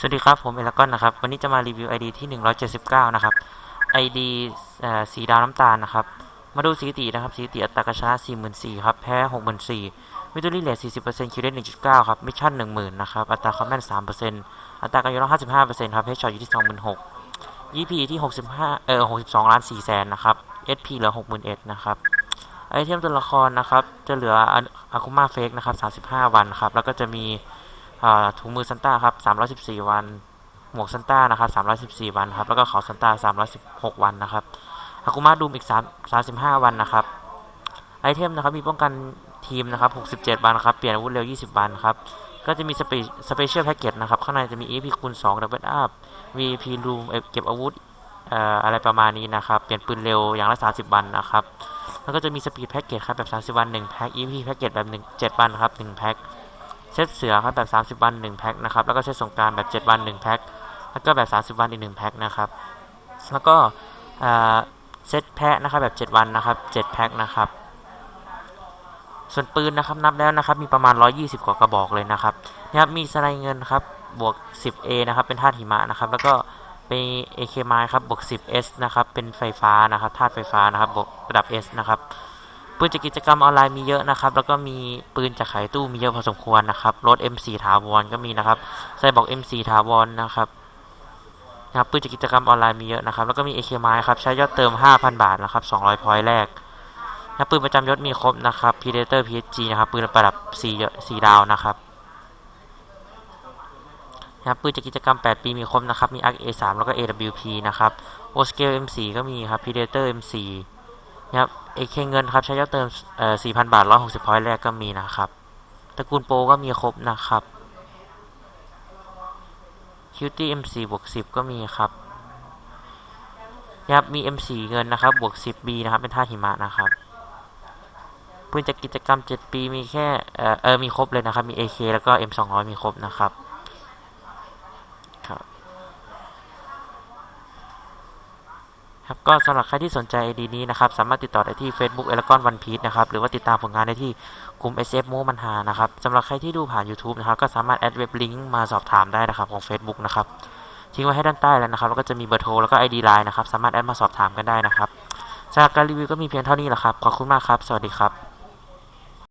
สวัสดีครับ ผมเอลกอนนะครับ วันนี้จะมารีวิว ID ที่ 179 นะครับ ID สีดาวน้ำตาลนะครับ มาดูสถิตินะครับสถิติอัตราการชนะ 44,000ครับ แพ้ 64,000วิตอรี่เลท40%คิวเรท1.9 ครับ มิชชั่น 10,000 นะครับ อัตราคอมแมน3%อัตราการยกน้ำ55%ครับเพชช็อตอยู่ที่ 26,000 EP ที่ 65 เอ่อ 62ล้าน4แสนนะครับ SP เหลือ 61,000นะครับ ไอเทมตัวละครนะครับ จะเหลืออาคุมาเฟกนะครับ 35 วันครับ แล้วก็จะมี ถุงมือซันต้าครับ 314 วัน หมวกซันต้านะครับ 314 วันครับ แล้วก็เขาซันต้า 316 วันนะครับอากุมาดูมอีก3 35 วันนะครับ ไอเทมนะครับมีป้องกันทีมนะครับ 67 วันครับ เปลี่ยนอาวุธเร็ว 20 วันครับ ก็จะมีสเปเชียลแพ็กเกจนะครับ ข้างในจะมี EP คูณ2 Double Up VIP Room เก็บอาวุธเอ่ออะไรประมาณนี้นะครับ เปลี่ยนปืนเร็วอย่างละ 30 วันนะครับ แล้วก็จะมีสปีดแพ็กเกจครับแบบ 30 วัน 1 แพ็ค EP แพ็กเกจแบบ1 7วันครับ 1 แพ็ค เซตเสือครับแบบ 30 วัน 1 แพ็คนะครับ แล้วก็เซตสงกรารแบบ 7 วัน 1 แพ็ค แล้วก็แบบ 30 วันอีก 1 แพ็คนะครับ แล้วก็เซตแพะนะครับแบบ 7 วันนะครับ 7 แพ็คนะครับ ส่วนปืนนะครับนับแล้วนะครับ มีประมาณ 120 กว่ากระบอกเลยนะครับนะครับมีสไลเงินครับบวก 10A นะครับ เป็นธาตุหิมะนะครับ แล้วก็เป็น AK ไม้ครับบวก 10S นะครับ เป็นไฟฟ้านะครับธาตุไฟฟ้านะครับบวกระดับ S นะครับ ปืนจากกิจกรรมออนไลน์มีเยอะนะครับ แล้วก็มีปืนจากขายตู้มีเยอะพอสมควรนะครับ รถ M4 ถาวรก็มีนะครับไซบอก M4 ถาวรนะครับนะครับปืนจากกิจกรรมออนไลน์มีเยอะนะครับ แล้วก็มี AK ไม้ครับ ใช้ยอดเติม 5,000 บาทนะครับ 200 พอยต์แรกนะปืนประจำยศมีครบนะครับ Predator PSG นะครับปืนประดับ4 4ดาวนะครับนะครับปืนจากกิจกรรม 8 ปีมีครบนะครับ มี ARC A3 แล้วก็ AWP นะครับ O Scale M4 ก็มีครับ Predator M4 นะครับเอเคเงินครับใช้ยอดเติมเอ่อ4,000 บาท 160พอยต์แรกก็มีนะครับตระกูลโปรก็มีครบนะครับ Cutie M4 บวก10 ก็มีครับนะครับมี M4 เงินนะครับบวก 10B นะครับ เป็นท่าหิมะนะครับปืนจากกิจกรรม 7 ปีมีแค่เอ่อเออมีครบเลยนะครับ มี AK แล้วก็ M200 มีครบนะครับครับ ครับก็สำหรับใครที่สนใจ ID นี้นะครับสามารถติดต่อได้ที่ Facebook เอลกอนวันพีชนะครับหรือว่าติดตามผลงานได้ที่กลุ่ม SF โมมันหานะครับสำหรับใครที่ดูผ่าน YouTube นะครับก็สามารถแอดเว็บลิงก์มาสอบถามได้นะครับของ Facebook นะครับทิ้งไว้ให้ด้านใต้แล้วนะครับแล้วก็จะมีเบอร์โทรแล้วก็ ID Line นะครับสามารถแอดมาสอบถามกันได้นะครับจากการรีวิวก็มีเพียงเท่านี้แหละครับขอบคุณมากครับ สวัสดีครับ